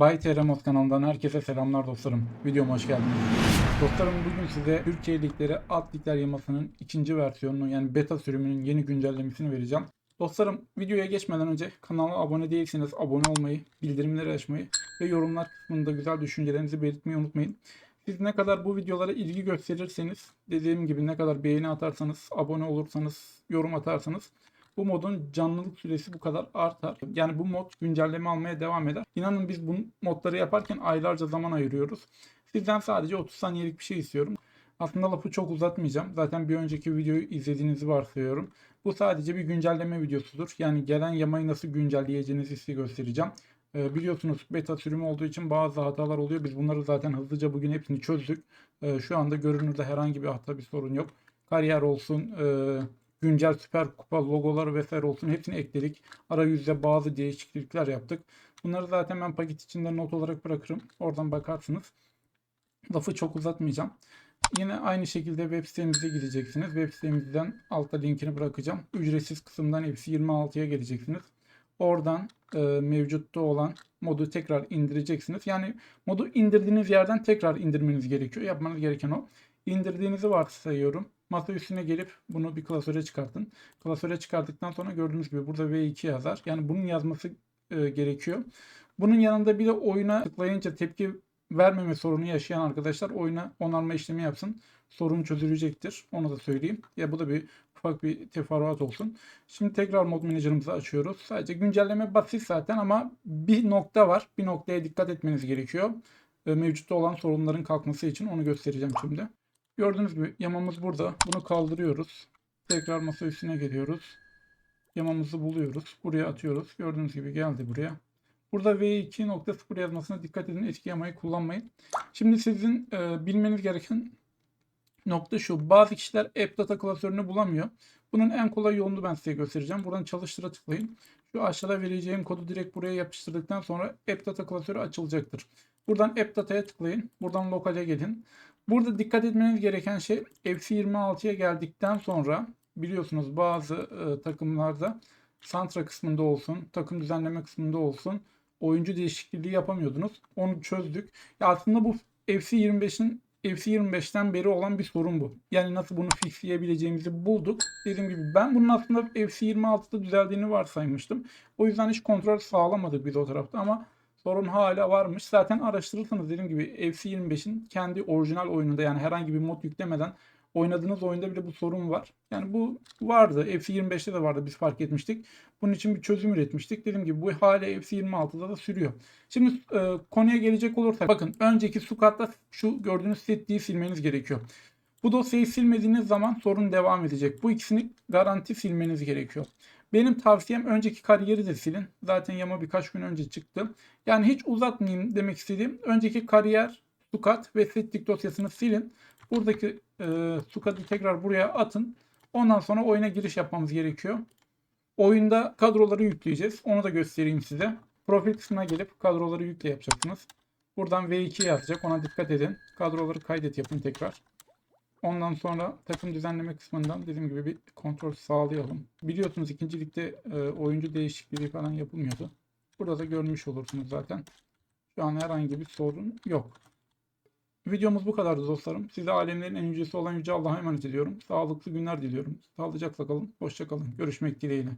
Bay kanalından herkese selamlar dostlarım. Videoma hoş geldiniz. Dostlarım bugün size Türkiye Ligleri Alt Ligler yamasının ikinci versiyonunu yani beta sürümünün yeni güncellemesini vereceğim. Dostlarım videoya geçmeden önce kanala abone değilseniz abone olmayı, bildirimleri açmayı ve yorumlar kısmında güzel düşüncelerinizi belirtmeyi unutmayın. Siz ne kadar bu videolara ilgi gösterirseniz, dediğim gibi ne kadar beğeni atarsanız, abone olursanız, yorum atarsanız bu modun canlılık süresi bu kadar artar. Yani bu mod güncelleme almaya devam eder. İnanın biz bu modları yaparken aylarca zaman ayırıyoruz. Sizden sadece 30 saniyelik bir şey istiyorum. Aslında lafı çok uzatmayacağım. Zaten bir önceki videoyu izlediğinizi varsayıyorum. Bu sadece bir güncelleme videosudur. Yani gelen yamayı nasıl güncelleyeceğinizi size göstereceğim. Ee, biliyorsunuz beta sürümü olduğu için bazı hatalar oluyor. Biz bunları zaten hızlıca bugün hepsini çözdük. Ee, şu anda görünürde herhangi bir hata bir sorun yok. Kariyer olsun, e, güncel süper kupa logoları vesaire olsun hepsini ekledik. Arayüzde bazı değişiklikler yaptık. Bunları zaten ben paket içinde not olarak bırakırım. Oradan bakarsınız. Lafı çok uzatmayacağım. Yine aynı şekilde web sitemize gideceksiniz. Web sitemizden altta linkini bırakacağım. Ücretsiz kısımdan hepsi 26'ya geleceksiniz. Oradan e, mevcutta olan modu tekrar indireceksiniz. Yani modu indirdiğiniz yerden tekrar indirmeniz gerekiyor. Yapmanız gereken o. İndirdiğinizi varsayıyorum. Masa üstüne gelip bunu bir klasöre çıkartın. Klasöre çıkarttıktan sonra gördüğünüz gibi burada V2 yazar. Yani bunun yazması e, gerekiyor. Bunun yanında bir de oyuna tıklayınca tepki vermeme sorunu yaşayan arkadaşlar oyuna onarma işlemi yapsın. Sorun çözülecektir. Onu da söyleyeyim. Ya bu da bir ufak bir teferruat olsun. Şimdi tekrar mod menajerimizi açıyoruz. Sadece güncelleme basit zaten ama bir nokta var. Bir noktaya dikkat etmeniz gerekiyor. E, Mevcutta olan sorunların kalkması için onu göstereceğim şimdi. Gördüğünüz gibi yamamız burada. Bunu kaldırıyoruz. Tekrar masa üstüne geliyoruz. Yamamızı buluyoruz. Buraya atıyoruz. Gördüğünüz gibi geldi buraya. Burada V2.0 yazmasına dikkat edin. Eski yamayı kullanmayın. Şimdi sizin e, bilmeniz gereken nokta şu. Bazı kişiler app data klasörünü bulamıyor. Bunun en kolay yolunu ben size göstereceğim. Buradan çalıştıra tıklayın. Şu aşağıda vereceğim kodu direkt buraya yapıştırdıktan sonra app data klasörü açılacaktır. Buradan app data'ya tıklayın. Buradan lokale gelin. Burada dikkat etmeniz gereken şey FC26'ya geldikten sonra biliyorsunuz bazı e, takımlarda santra kısmında olsun, takım düzenleme kısmında olsun oyuncu değişikliği yapamıyordunuz. Onu çözdük. Ya aslında bu FC25'in FC25'ten beri olan bir sorun bu. Yani nasıl bunu fixleyebileceğimizi bulduk. Dediğim gibi ben bunun aslında FC26'da düzeldiğini varsaymıştım. O yüzden hiç kontrol sağlamadık biz o tarafta ama sorun hala varmış. Zaten araştırırsanız dediğim gibi FC25'in kendi orijinal oyununda yani herhangi bir mod yüklemeden oynadığınız oyunda bile bu sorun var. Yani bu vardı. FC25'te de vardı biz fark etmiştik. Bunun için bir çözüm üretmiştik. Dediğim gibi bu hala FC26'da da sürüyor. Şimdi e, konuya gelecek olursak bakın önceki Sukat'ta şu gördüğünüz setliği silmeniz gerekiyor. Bu dosyayı silmediğiniz zaman sorun devam edecek. Bu ikisini garanti silmeniz gerekiyor. Benim tavsiyem önceki kariyeri de silin. Zaten yama birkaç gün önce çıktı. Yani hiç uzatmayayım demek istediğim önceki kariyer, Sukat ve setlik dosyasını silin. Buradaki e, Sukat'ı tekrar buraya atın. Ondan sonra oyuna giriş yapmamız gerekiyor. Oyunda kadroları yükleyeceğiz. Onu da göstereyim size. Profil kısmına gelip kadroları yükle yapacaksınız. Buradan V2 yazacak. Ona dikkat edin. Kadroları kaydet yapın tekrar. Ondan sonra takım düzenleme kısmından dediğim gibi bir kontrol sağlayalım. Biliyorsunuz ikinci ligde e, oyuncu değişikliği falan yapılmıyordu. Burada da görmüş olursunuz zaten. Şu an herhangi bir sorun yok. Videomuz bu kadardı dostlarım. Size alemlerin en yücesi olan Yüce Allah'a emanet ediyorum. Sağlıklı günler diliyorum. Sağlıcakla kalın. Hoşça kalın. Görüşmek dileğiyle.